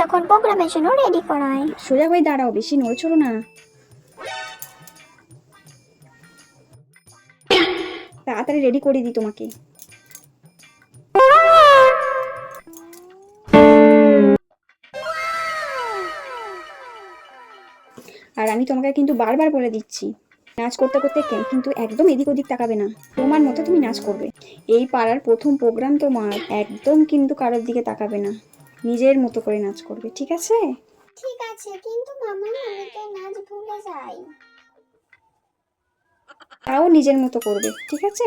যখন প্রোগ্রামের জন্য রেডি করায়। সোজা হয়ে দাঁড়াও, বেশি নড়ছড়ো না। তাড়াতাড়ি রেডি করে দিই তোমাকে। আর আমি তোমাকে কিন্তু বারবার বলে দিচ্ছি, নাচ করতে করতে কিন্তু একদম এদিক ওদিক তাকাবে না। তোমার মতো তুমি নাচ করবে। এই পাড়ার প্রথম প্রোগ্রাম তোমার একদম কিন্তু কারোর দিকে তাকাবে না। নিজের মতো করে নাচ করবে ঠিক আছে? ঠিক আছে কিন্তু মামা আমি তো নাচ ভুলে যাই। তাও নিজের মতো করবে ঠিক আছে?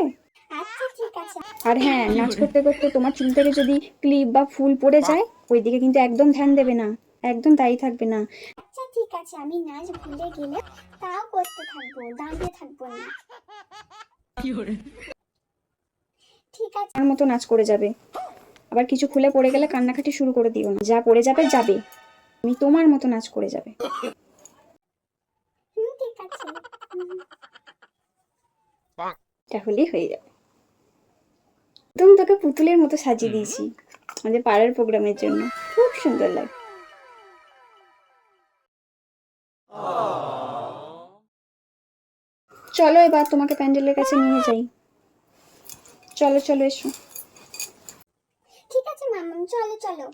আচ্ছা ঠিক আছে। আর হ্যাঁ নাচ করতে করতে তোমার চুল থেকে যদি ক্লিপ বা ফুল পড়ে যায় ওই দিকে কিন্তু একদম ধ্যান দেবে না একদম দায়ী থাকবে না। আচ্ছা ঠিক আছে আমি নাচ ভুলে গেলে তাও করতে থাকব দাঁড়িয়ে থাকব না। ঠিক আছে। আমার মতো নাচ করে যাবে। আবার কিছু খুলে পড়ে গেলে কান্নাকাটি শুরু করে দিও না। যা পড়ে যাবে যাবে। তুমি তোমার মতো নাচ করে যাবে। তাহলেই হয়ে যাবে। একদম তোকে পুতুলের মতো সাজিয়ে দিয়েছি, আমাদের পাড়ার প্রোগ্রামের জন্য। খুব সুন্দর লাগে। চলো এবার তোমাকে প্যান্ডেলের কাছে নিয়ে যাই। চলো চলো, এসো। আছে চলো চলো।